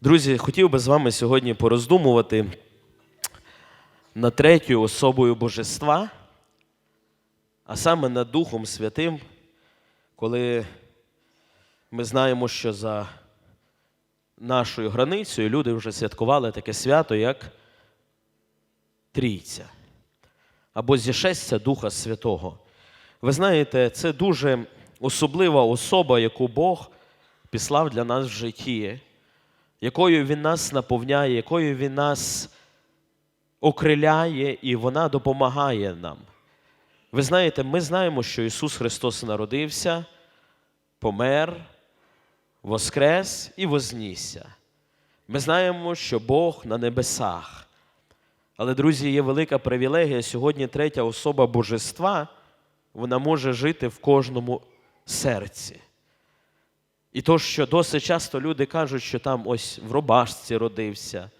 Друзі, хотів би з вами сьогодні пороздумувати над третьою особою Божества, а саме над Духом Святим, коли ми знаємо, що за нашою границею люди вже святкували таке свято, як Трійця або зішестя Духа Святого. Ви знаєте, це дуже особлива особа, яку Бог післав для нас в житті якою Він нас наповняє, якою Він нас окриляє, і вона допомагає нам. Ви знаєте, ми знаємо, що Ісус Христос народився, помер, воскрес і вознісся. Ми знаємо, що Бог на небесах. Але, друзі, є велика привілегія. Сьогодні третя особа Божества, вона може жити в кожному серці. І то, що досить часто люди кажуть, що там ось в робашці родився,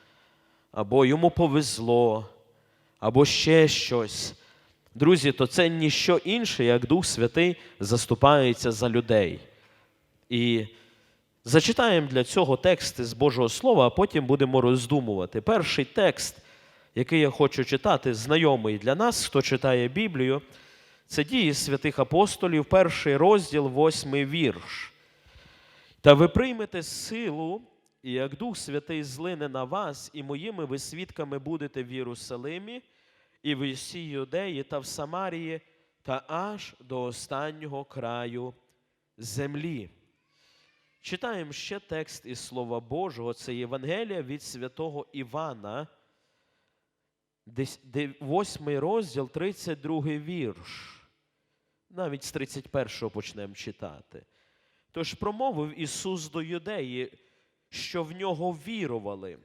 або йому повезло, або ще щось. Друзі, то це ніщо інше, як Дух Святий заступається за людей. І зачитаємо для цього тексти з Божого Слова, а потім будемо роздумувати. Перший текст, який я хочу читати, знайомий для нас, хто читає Біблію, це дії святих апостолів, перший розділ, восьмий вірш. Та ви приймете силу, і як Дух Святий злине на вас, і моїми ви свідками будете в Єрусалимі, і в усій Юдеї та в Самарії, та аж до останнього краю землі. Читаємо ще текст із Слова Божого, це Євангелія від святого Івана, 8 розділ, 32 вірш. Навіть з 31 почнемо читати. Тож промовив Ісус до юдеї, що в нього вірували.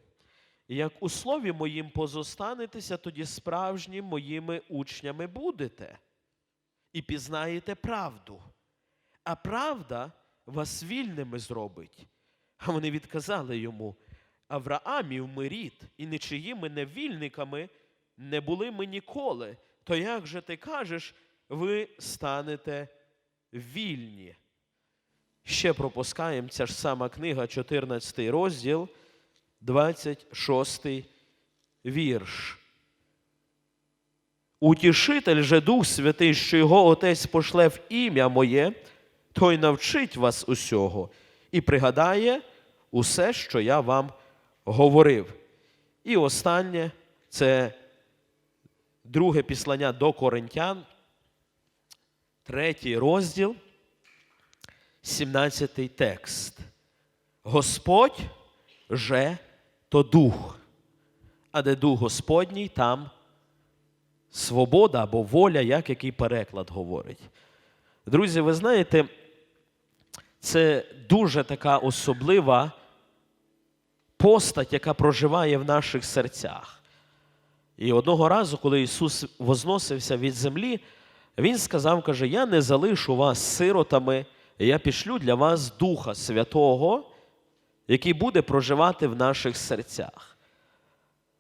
Як у слові моїм позостанетеся, тоді справжні моїми учнями будете і пізнаєте правду. А правда вас вільними зробить. А вони відказали йому: Авраамів ми рід, і нічиїми невільниками не були ми ніколи. То як же ти кажеш, ви станете вільні? Ще пропускаємо ця ж сама книга, 14 розділ, 26 вірш. Утішитель же Дух Святий, що його Отець пошле в ім'я моє, той навчить вас усього і пригадає усе, що я вам говорив. І останнє це друге післання до Коринтян, третій розділ. 17 текст. Господь же то дух, а де дух Господній, там свобода або воля, як який переклад говорить. Друзі, ви знаєте, це дуже така особлива постать, яка проживає в наших серцях. І одного разу, коли Ісус возносився від землі, Він сказав, каже, я не залишу вас сиротами я пішлю для вас Духа Святого, який буде проживати в наших серцях.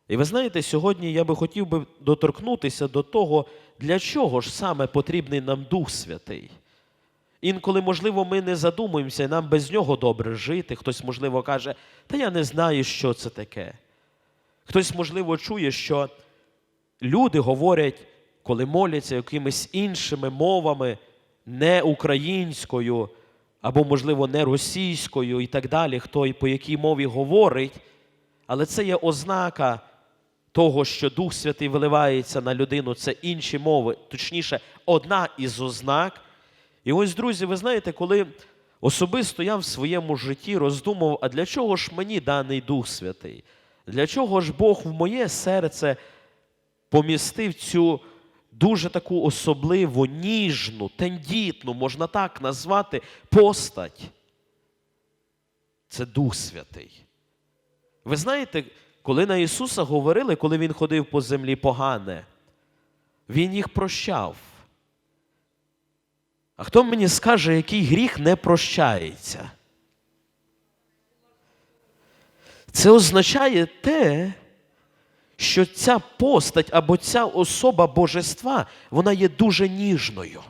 І ви знаєте, сьогодні я би хотів би доторкнутися до того, для чого ж саме потрібний нам Дух Святий. Інколи, можливо, ми не задумуємося, і нам без нього добре жити. Хтось, можливо, каже, та я не знаю, що це таке. Хтось, можливо, чує, що люди говорять, коли моляться якимись іншими мовами не українською, або, можливо, не російською і так далі, хто і по якій мові говорить, але це є ознака того, що Дух Святий виливається на людину, це інші мови, точніше, одна із ознак. І ось, друзі, ви знаєте, коли особисто я в своєму житті роздумав, а для чого ж мені даний Дух Святий? Для чого ж Бог в моє серце помістив цю дуже таку особливу, ніжну, тендітну, можна так назвати, постать. Це Дух Святий. Ви знаєте, коли на Ісуса говорили, коли Він ходив по землі погане, Він їх прощав. А хто мені скаже, який гріх не прощається? Це означає те, що ця постать або ця особа божества, вона є дуже ніжною.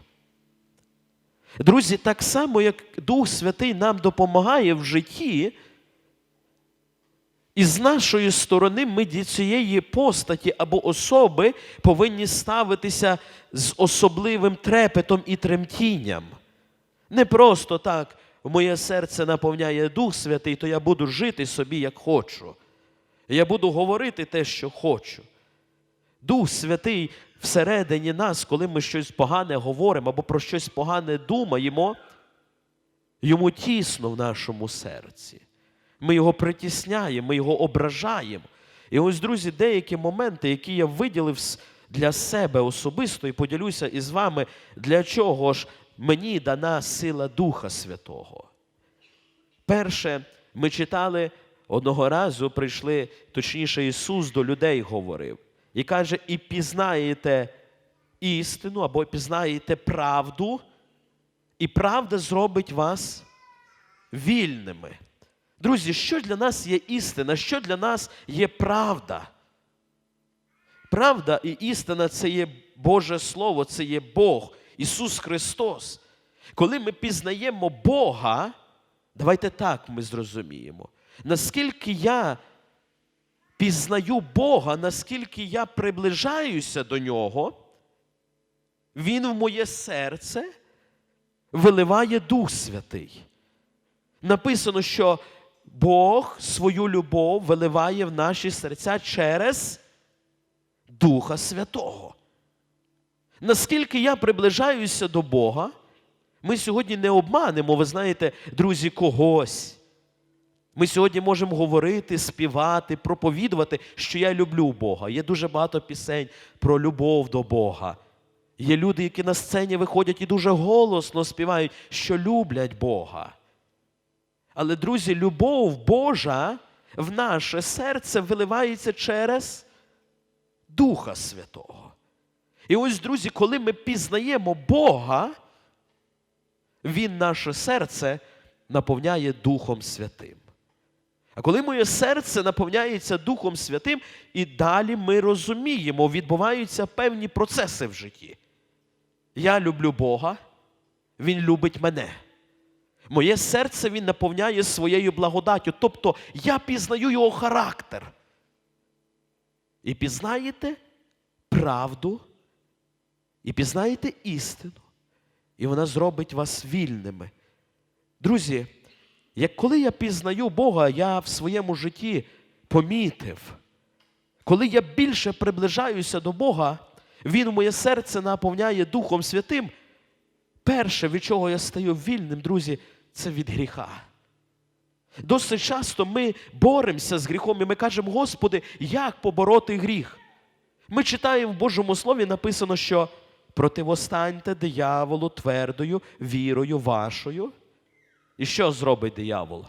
Друзі, так само, як Дух Святий нам допомагає в житті, І з нашої сторони ми до цієї постаті або особи повинні ставитися з особливим трепетом і тремтінням. Не просто так, моє серце наповняє Дух Святий, то я буду жити собі, як хочу. Я буду говорити те, що хочу. Дух Святий всередині нас, коли ми щось погане говоримо або про щось погане думаємо, йому тісно в нашому серці. Ми його притісняємо, ми його ображаємо. І ось, друзі, деякі моменти, які я виділив для себе особисто і поділюся із вами, для чого ж мені дана сила Духа Святого. Перше, ми читали одного разу, прийшли, точніше, Ісус до людей говорив і каже: і пізнаєте істину або пізнаєте правду, і правда зробить вас вільними. Друзі, що для нас є істина, що для нас є правда? Правда і істина це є Боже Слово, це є Бог, Ісус Христос. Коли ми пізнаємо Бога, давайте так ми зрозуміємо, наскільки я пізнаю Бога, наскільки я приближаюся до Нього, Він в моє серце виливає Дух Святий. Написано, що Бог свою любов виливає в наші серця через Духа Святого. Наскільки я приближаюся до Бога, ми сьогодні не обманемо, ви знаєте, друзі, когось. Ми сьогодні можемо говорити, співати, проповідувати, що я люблю Бога. Є дуже багато пісень про любов до Бога. Є люди, які на сцені виходять і дуже голосно співають, що люблять Бога. Але, друзі, любов Божа в наше серце виливається через Духа Святого. І ось, друзі, коли ми пізнаємо Бога, Він наше серце наповняє Духом Святим. А коли моє серце наповняється Духом Святим, і далі ми розуміємо, відбуваються певні процеси в житті. Я люблю Бога, Він любить мене. Моє серце Він наповняє своєю благодаттю. Тобто я пізнаю його характер. І пізнаєте правду, і пізнаєте істину, і вона зробить вас вільними. Друзі, як коли я пізнаю Бога, я в своєму житті помітив, коли я більше приближаюся до Бога, Він моє серце наповняє Духом Святим. Перше, від чого я стаю вільним, друзі, це від гріха. Досить часто ми боремося з гріхом і ми кажемо, Господи, як побороти гріх? Ми читаємо в Божому Слові написано, що противостаньте дияволу твердою вірою вашою. І що зробить диявол?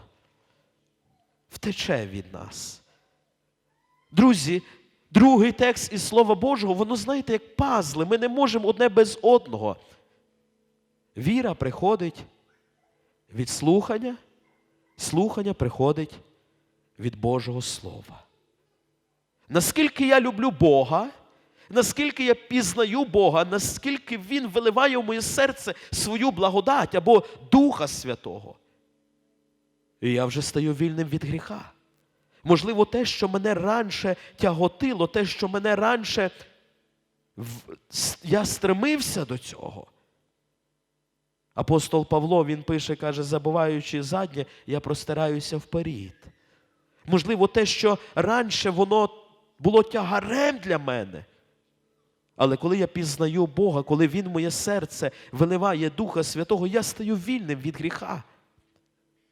Втече від нас. Друзі, другий текст із Слова Божого, воно, знаєте, як пазли. Ми не можемо одне без одного. Віра приходить від слухання, слухання приходить від Божого Слова. Наскільки я люблю Бога, наскільки я пізнаю Бога, наскільки Він виливає в моє серце свою благодать або Духа Святого. І я вже стаю вільним від гріха. Можливо, те, що мене раніше тяготило, те, що мене раніше я стремився до цього. Апостол Павло він пише, каже, забуваючи заднє, я простираюся вперед. Можливо, те, що раніше воно було тягарем для мене. Але коли я пізнаю Бога, коли Він моє серце виливає Духа Святого, я стаю вільним від гріха.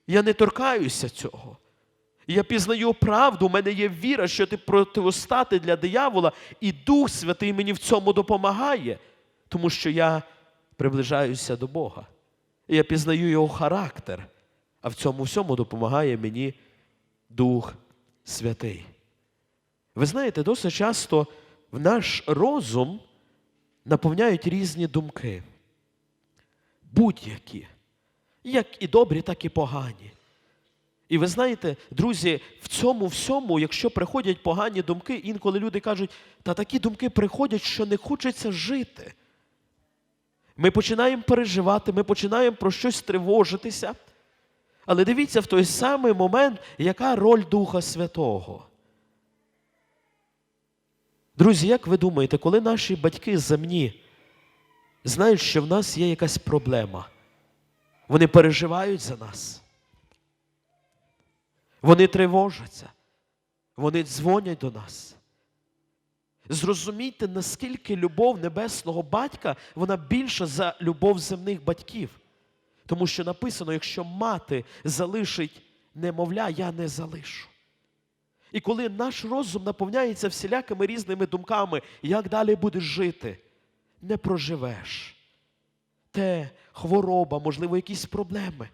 Я не торкаюся цього. Я пізнаю правду, у мене є віра, що ти противостати для диявола, і Дух Святий мені в цьому допомагає, тому що я приближаюся до Бога. Я пізнаю його характер, а в цьому всьому допомагає мені Дух Святий. Ви знаєте, досить часто в наш розум наповняють різні думки, будь-які, як і добрі, так і погані. І ви знаєте, друзі, в цьому всьому, якщо приходять погані думки, інколи люди кажуть, та такі думки приходять, що не хочеться жити. Ми починаємо переживати, ми починаємо про щось тривожитися. Але дивіться в той самий момент, яка роль Духа Святого. Друзі, як ви думаєте, коли наші батьки земні знають, що в нас є якась проблема, вони переживають за нас? Вони тривожаться, вони дзвонять до нас. Зрозумійте, наскільки любов небесного батька вона більша за любов земних батьків. Тому що написано, якщо мати залишить немовля, я не залишу. І коли наш розум наповняється всілякими різними думками, як далі будеш жити, не проживеш. Те хвороба, можливо, якісь проблеми.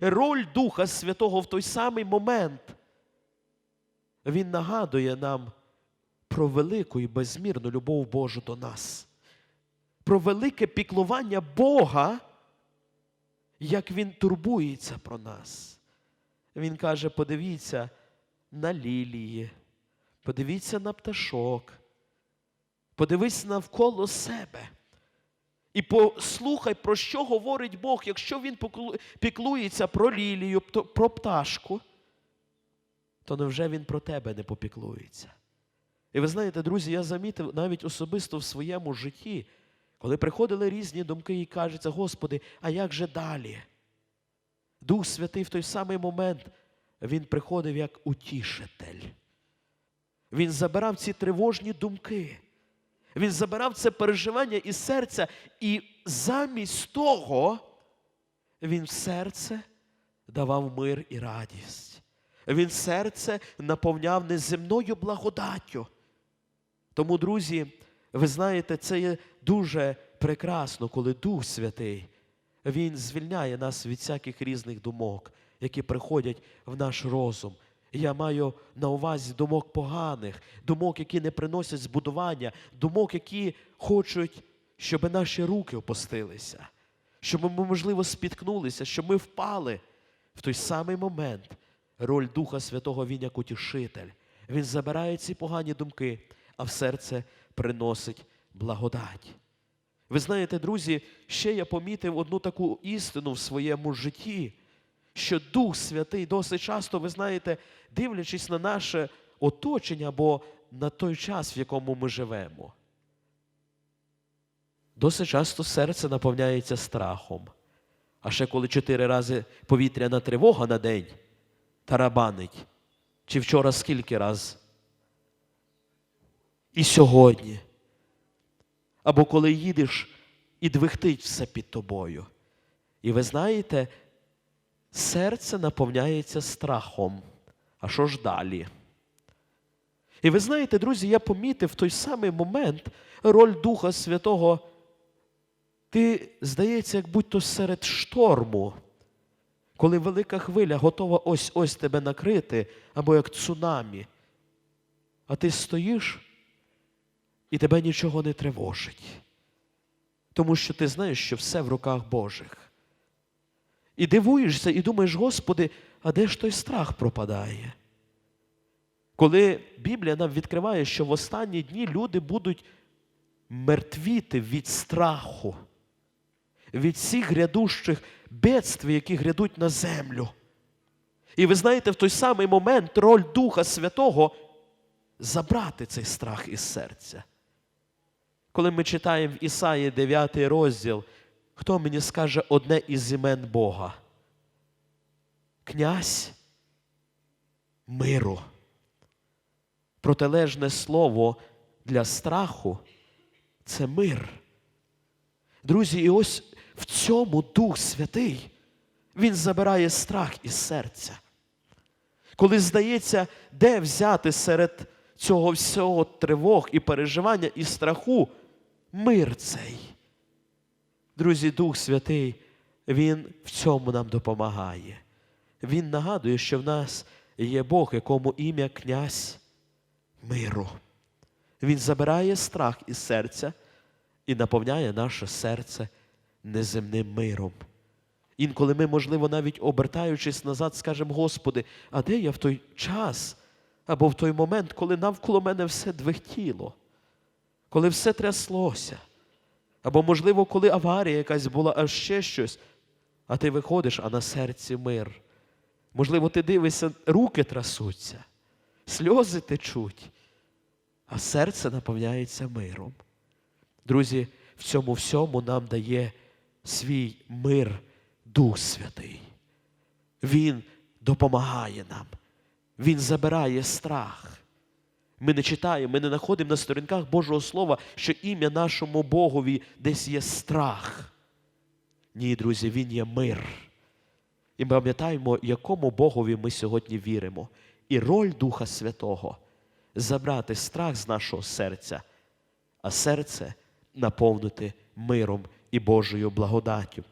Роль Духа Святого в той самий момент. Він нагадує нам про велику і безмірну любов Божу до нас, про велике піклування Бога, як Він турбується про нас. Він каже: подивіться на лілії, подивіться на пташок, подивись навколо себе. І послухай, про що говорить Бог, якщо Він піклується про лілію, про пташку, то невже Він про тебе не попіклується? І ви знаєте, друзі, я замітив навіть особисто в своєму житті, коли приходили різні думки і кажеться, Господи, а як же далі? Дух Святий в той самий момент він приходив як утішитель. Він забирав ці тривожні думки. Він забирав це переживання із серця, і замість того він в серце давав мир і радість. Він серце наповняв неземною благодаттю. Тому, друзі, ви знаєте, це є дуже прекрасно, коли Дух Святий Він звільняє нас від всяких різних думок, які приходять в наш розум. Я маю на увазі думок поганих, думок, які не приносять збудування, думок, які хочуть, щоб наші руки опустилися, щоб ми, можливо, спіткнулися, щоб ми впали в той самий момент. Роль Духа Святого Він як утішитель. Він забирає ці погані думки, а в серце приносить благодать. Ви знаєте, друзі, ще я помітив одну таку істину в своєму житті, що Дух Святий досить часто, ви знаєте, дивлячись на наше оточення або на той час, в якому ми живемо. Досить часто серце наповняється страхом. А ще коли чотири рази повітряна тривога на день тарабанить, чи вчора скільки раз? І сьогодні. Або коли їдеш і двихтить все під тобою. І ви знаєте, серце наповняється страхом. А що ж далі? І ви знаєте, друзі, я помітив в той самий момент роль Духа Святого. Ти, здається, як будь-то серед шторму, коли велика хвиля готова ось ось тебе накрити, або як цунамі. А ти стоїш і тебе нічого не тривожить. Тому що ти знаєш, що все в руках Божих. І дивуєшся, і думаєш, Господи, а де ж той страх пропадає? Коли Біблія нам відкриває, що в останні дні люди будуть мертвіти від страху, від всіх грядущих бедств, які грядуть на землю. І ви знаєте, в той самий момент роль Духа Святого забрати цей страх із серця. Коли ми читаємо в Ісаї 9 розділ, хто мені скаже одне із імен Бога? Князь миру. Протилежне слово для страху це мир. Друзі, і ось в цьому Дух Святий, Він забирає страх із серця. Коли здається, де взяти серед цього всього тривог і переживання і страху мир цей. Друзі, Дух Святий, Він в цьому нам допомагає. Він нагадує, що в нас є Бог, якому ім'я князь миру. Він забирає страх із серця і наповняє наше серце неземним миром. Інколи ми, можливо, навіть обертаючись назад, скажемо, Господи, а де я в той час або в той момент, коли навколо мене все двихтіло, коли все тряслося, або, можливо, коли аварія якась була, а ще щось. А ти виходиш, а на серці мир. Можливо, ти дивишся, руки трасуться, сльози течуть, а серце наповняється миром. Друзі, в цьому всьому нам дає свій мир Дух Святий. Він допомагає нам. Він забирає страх. Ми не читаємо, ми не знаходимо на сторінках Божого Слова, що ім'я нашому Богові десь є страх. Ні, друзі, він є мир. І ми пам'ятаємо, якому Богові ми сьогодні віримо. І роль Духа Святого забрати страх з нашого серця, а серце наповнити миром і Божою благодаттю.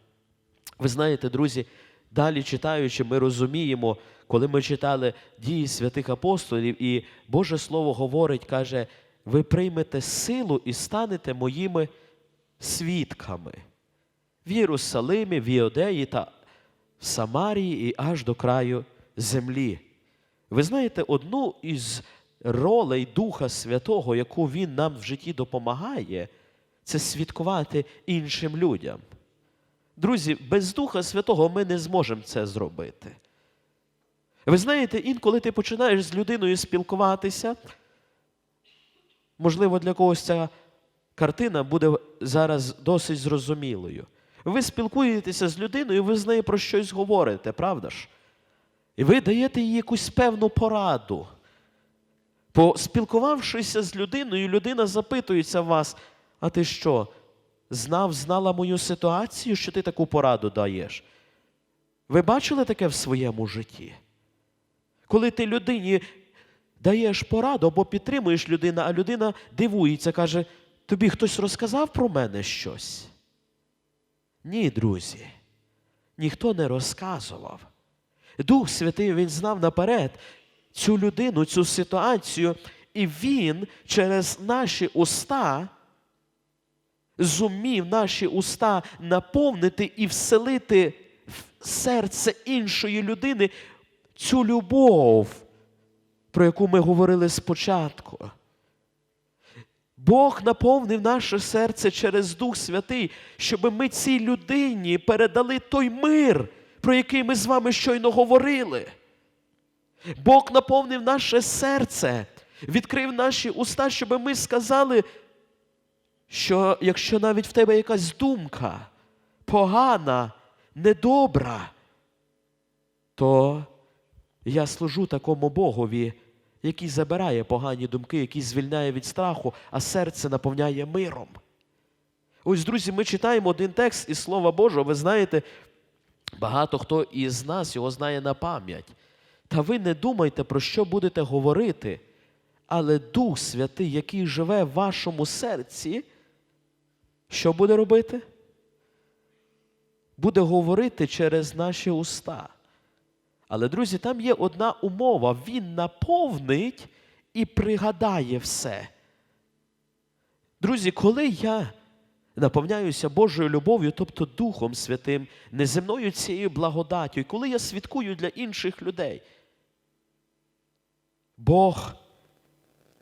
Ви знаєте, друзі, далі читаючи, ми розуміємо, коли ми читали дії святих апостолів, і Боже Слово говорить, каже, ви приймете силу і станете моїми свідками в Єрусалимі, в Іодеї та в Самарії і аж до краю землі. Ви знаєте, одну із ролей Духа Святого, яку Він нам в житті допомагає, це свідкувати іншим людям. Друзі, без Духа Святого ми не зможемо це зробити. Ви знаєте, інколи ти починаєш з людиною спілкуватися, можливо, для когось ця картина буде зараз досить зрозумілою. Ви спілкуєтеся з людиною, ви з нею про щось говорите, правда ж? І ви даєте їй якусь певну пораду. Поспілкувавшися з людиною, людина запитується вас, а ти що, знав, знала мою ситуацію, що ти таку пораду даєш? Ви бачили таке в своєму житті? Коли ти людині даєш пораду або підтримуєш людину, а людина дивується, каже, тобі хтось розказав про мене щось? Ні, друзі, ніхто не розказував. Дух Святий Він знав наперед цю людину, цю ситуацію, і Він через наші уста зумів наші уста наповнити і вселити в серце іншої людини цю любов, про яку ми говорили спочатку. Бог наповнив наше серце через Дух Святий, щоб ми цій людині передали той мир, про який ми з вами щойно говорили. Бог наповнив наше серце, відкрив наші уста, щоб ми сказали, що якщо навіть в тебе якась думка погана, недобра, то я служу такому Богові, який забирає погані думки, який звільняє від страху, а серце наповняє миром. Ось, друзі, ми читаємо один текст із Слова Божого. Ви знаєте, багато хто із нас його знає на пам'ять. Та ви не думайте, про що будете говорити, але Дух Святий, який живе в вашому серці, що буде робити? Буде говорити через наші уста. Але, друзі, там є одна умова: Він наповнить і пригадає все. Друзі, коли я наповняюся Божою любов'ю, тобто Духом Святим, неземною цією благодаттю, і коли я свідкую для інших людей, Бог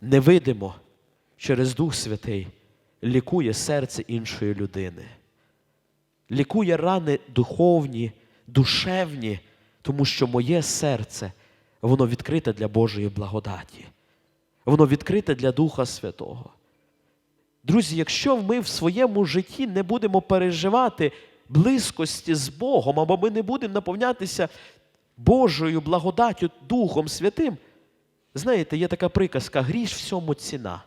невидимо через Дух Святий лікує серце іншої людини, лікує рани духовні, душевні, тому що моє серце, воно відкрите для Божої благодаті, воно відкрите для Духа Святого. Друзі, якщо ми в своєму житті не будемо переживати близькості з Богом, або ми не будемо наповнятися Божою благодаттю Духом Святим, знаєте, є така приказка гріш всьому ціна.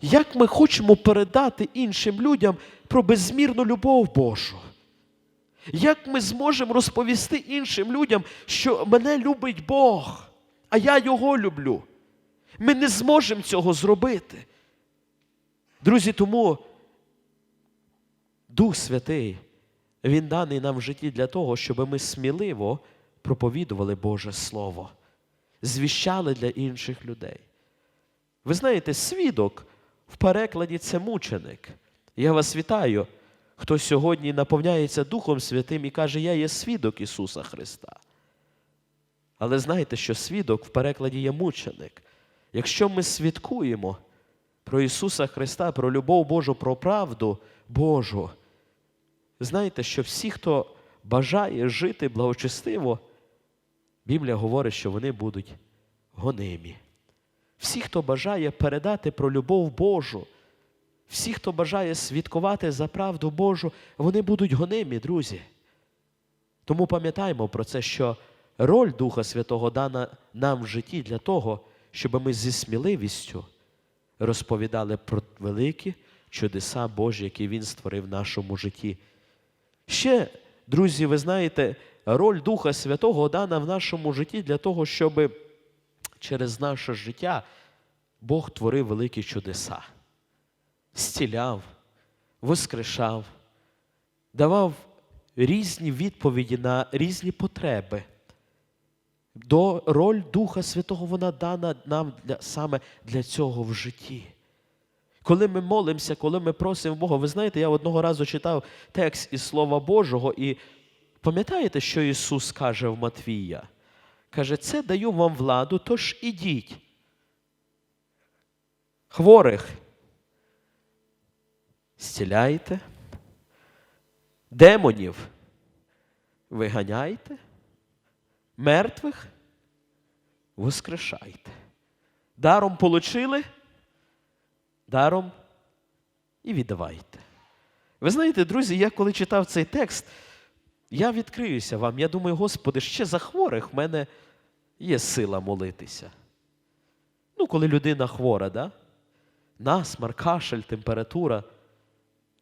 Як ми хочемо передати іншим людям про безмірну любов Божу? Як ми зможемо розповісти іншим людям, що мене любить Бог, а я Його люблю? Ми не зможемо цього зробити. Друзі, тому Дух Святий, Він даний нам в житті для того, щоб ми сміливо проповідували Боже Слово, звіщали для інших людей. Ви знаєте, свідок в перекладі це мученик. Я вас вітаю, хто сьогодні наповняється Духом Святим і каже, я є свідок Ісуса Христа. Але знаєте, що свідок в перекладі є мученик. Якщо ми свідкуємо про Ісуса Христа, про любов Божу, про правду Божу, знаєте, що всі, хто бажає жити благочестиво, Біблія говорить, що вони будуть гонимі. Всі, хто бажає передати про любов Божу, всі, хто бажає свідкувати за правду Божу, вони будуть гонимі, друзі. Тому пам'ятаємо про це, що роль Духа Святого дана нам в житті для того, щоб ми зі сміливістю розповідали про великі чудеса Божі, які Він створив в нашому житті. Ще, друзі, ви знаєте, роль Духа Святого дана в нашому житті для того, щоб через наше життя Бог творив великі чудеса, зціляв, воскрешав, давав різні відповіді на різні потреби. До роль Духа Святого вона дана нам для, саме для цього в житті. Коли ми молимося, коли ми просимо Бога, ви знаєте, я одного разу читав текст із Слова Божого, і пам'ятаєте, що Ісус каже в Матвія? Каже, це даю вам владу, тож ідіть. Хворих зціляйте, демонів виганяйте, мертвих воскрешайте. Даром получили, даром і віддавайте. Ви знаєте, друзі, я коли читав цей текст, я відкриюся вам. Я думаю, Господи, ще за хворих в мене є сила молитися. Ну, коли людина хвора, да? насмар, кашель, температура.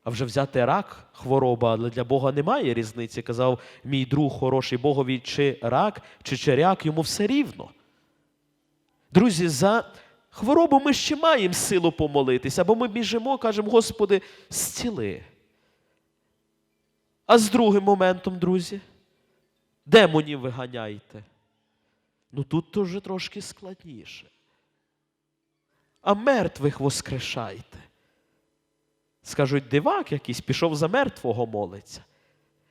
А вже взяти рак хвороба, але для Бога немає різниці. Казав мій друг хороший Богові, чи рак, чи черяк, йому все рівно. Друзі, за хворобу ми ще маємо силу помолитися, бо ми біжимо, кажемо, Господи, зціли. А з другим моментом, друзі, демонів виганяйте. Ну тут вже трошки складніше. А мертвих воскрешайте. Скажуть, дивак якийсь пішов за мертвого молиться.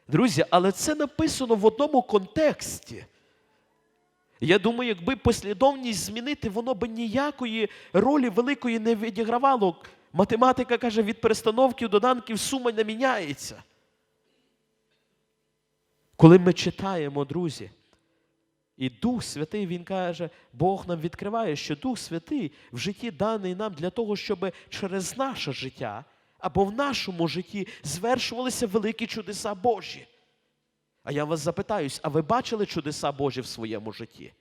Друзі, але це написано в одному контексті. Я думаю, якби послідовність змінити, воно би ніякої ролі великої не відігравало. Математика каже, від перестановків доданків сума не міняється. Коли ми читаємо, друзі, і Дух Святий, Він каже, Бог нам відкриває, що Дух Святий в житті даний нам для того, щоб через наше життя або в нашому житті звершувалися великі чудеса Божі. А я вас запитаюсь, а ви бачили чудеса Божі в своєму житті?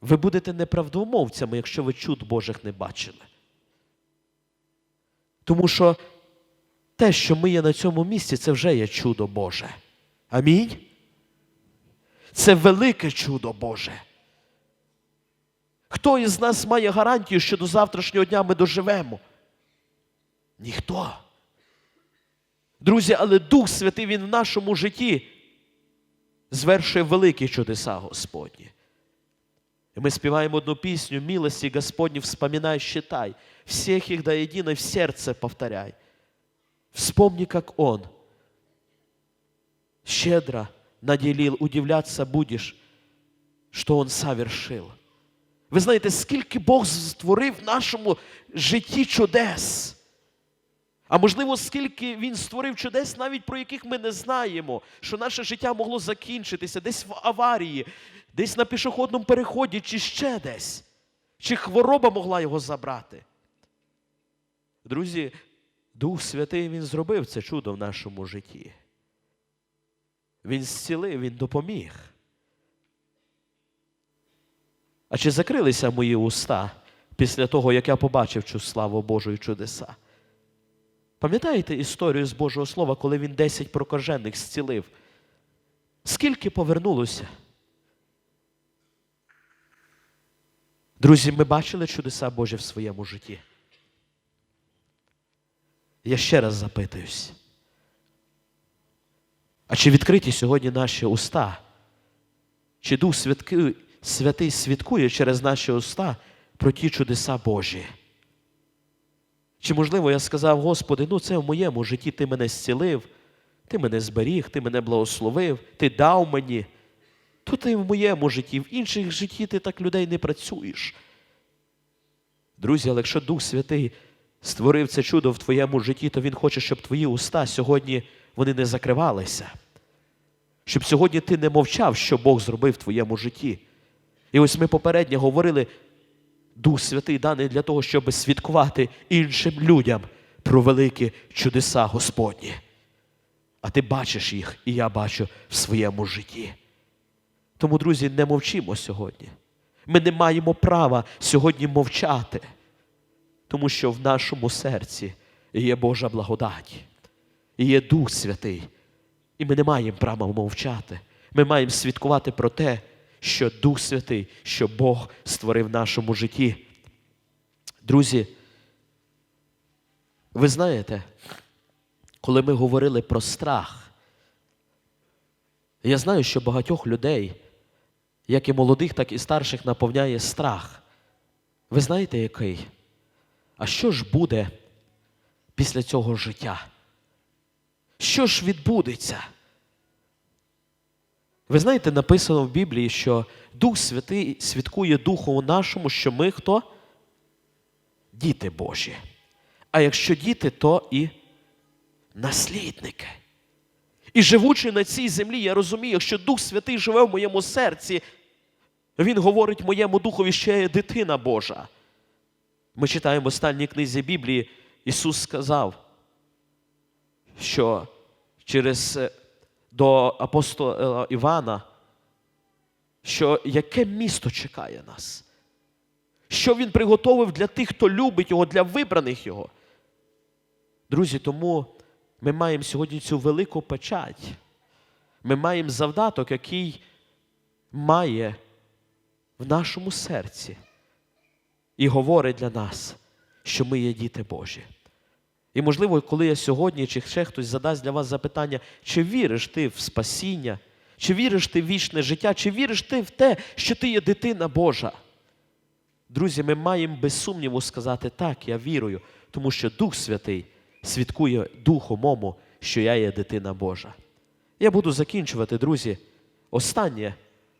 Ви будете неправдомовцями, якщо ви чуд Божих не бачили. Тому що те, що ми є на цьому місці, це вже є чудо Боже. Амінь. Це велике чудо Боже. Хто із нас має гарантію, що до завтрашнього дня ми доживемо? Ніхто. Друзі, але Дух Святий Він в нашому житті звершує великі чудеса Господні. І ми співаємо одну пісню «Милости Господні вспоминай, считай, всех их до единой в сердце повторяй. Вспомни, как Он щедро наделил, удивляться будешь, что Он совершил. Ви знаєте, скільки Бог створив в нашому житті чудес. А можливо, скільки Він створив чудес, навіть про яких ми не знаємо, що наше життя могло закінчитися десь в аварії, десь на пішохідному переході, чи ще десь, чи хвороба могла його забрати. Друзі, Дух Святий Він зробив це чудо в нашому житті. Він зцілив, Він допоміг. А чи закрилися мої уста після того, як я побачив цю славу Божу і чудеса? Пам'ятаєте історію з Божого Слова, коли він десять прокажених зцілив? Скільки повернулося? Друзі, ми бачили чудеса Божі в своєму житті. Я ще раз запитуюсь. А чи відкриті сьогодні наші уста? Чи Дух Святий, Святий свідкує через наші уста про ті чудеса Божі? Чи, можливо, я сказав, Господи, ну це в моєму житті Ти мене зцілив, Ти мене зберіг, Ти мене благословив, Ти дав мені. То ти в моєму житті, в інших житті ти так людей не працюєш. Друзі, але якщо Дух Святий створив це чудо в твоєму житті, то Він хоче, щоб твої уста сьогодні вони не закривалися. Щоб сьогодні ти не мовчав, що Бог зробив в твоєму житті. І ось ми попередньо говорили, Дух Святий даний для того, щоб свідкувати іншим людям про великі чудеса Господні. А ти бачиш їх, і я бачу в своєму житті. Тому, друзі, не мовчимо сьогодні. Ми не маємо права сьогодні мовчати, тому що в нашому серці є Божа благодать, і є Дух Святий. І ми не маємо права мовчати. Ми маємо свідкувати про те, що Дух Святий, що Бог створив в нашому житті. Друзі, ви знаєте, коли ми говорили про страх, я знаю, що багатьох людей, як і молодих, так і старших, наповняє страх. Ви знаєте який? А що ж буде після цього життя? Що ж відбудеться? Ви знаєте, написано в Біблії, що Дух Святий свідкує Духу нашому, що ми хто? Діти Божі. А якщо діти, то і наслідники. І живучи на цій землі, я розумію, якщо Дух Святий живе в моєму серці, Він говорить моєму духові, що я є дитина Божа. Ми читаємо в останній книзі Біблії, Ісус сказав, що через е, до апостола Івана, що яке місто чекає нас, що Він приготовив для тих, хто любить Його, для вибраних Його. Друзі, тому ми маємо сьогодні цю велику печать. Ми маємо завдаток, який має в нашому серці і говорить для нас, що ми є діти Божі. І, можливо, коли я сьогодні, чи ще хтось задасть для вас запитання, чи віриш ти в спасіння, чи віриш ти в вічне життя, чи віриш ти в те, що ти є дитина Божа. Друзі, ми маємо без сумніву сказати так, я вірую, тому що Дух Святий свідкує Духу мому, що я є дитина Божа. Я буду закінчувати, друзі. Останнє,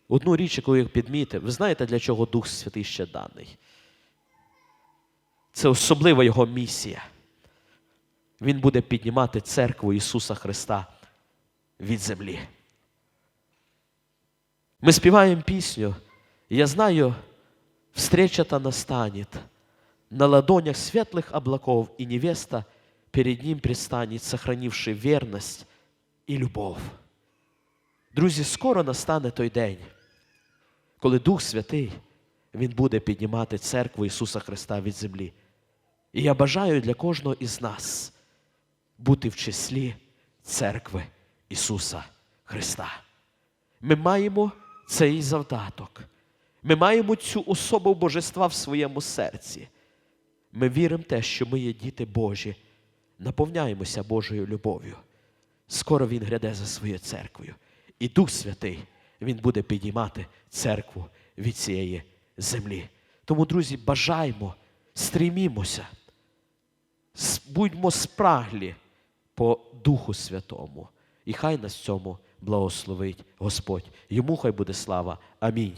одну річ, яку я підмітив. Ви знаєте, для чого Дух Святий ще даний? Це особлива його місія. Він буде піднімати церкву Ісуса Христа від землі. Ми співаємо пісню. Я знаю, встреча-то настанет. На ладонях светлых облаков и невеста перед ним предстанет, сохранивши верность і любов. Друзі, скоро настане той день, коли Дух Святий Він буде піднімати церкву Ісуса Христа від землі. І я бажаю для кожного із нас бути в числі церкви Ісуса Христа. Ми маємо цей завдаток. Ми маємо цю особу Божества в своєму серці. Ми віримо те, що ми є діти Божі, наповняємося Божою любов'ю. Скоро Він гряде за своєю церквою. І Дух Святий, Він буде підіймати церкву від цієї землі. Тому, друзі, бажаємо, стрімімося, будьмо спраглі по Духу Святому. І хай нас цьому благословить Господь. Йому хай буде слава. Амінь.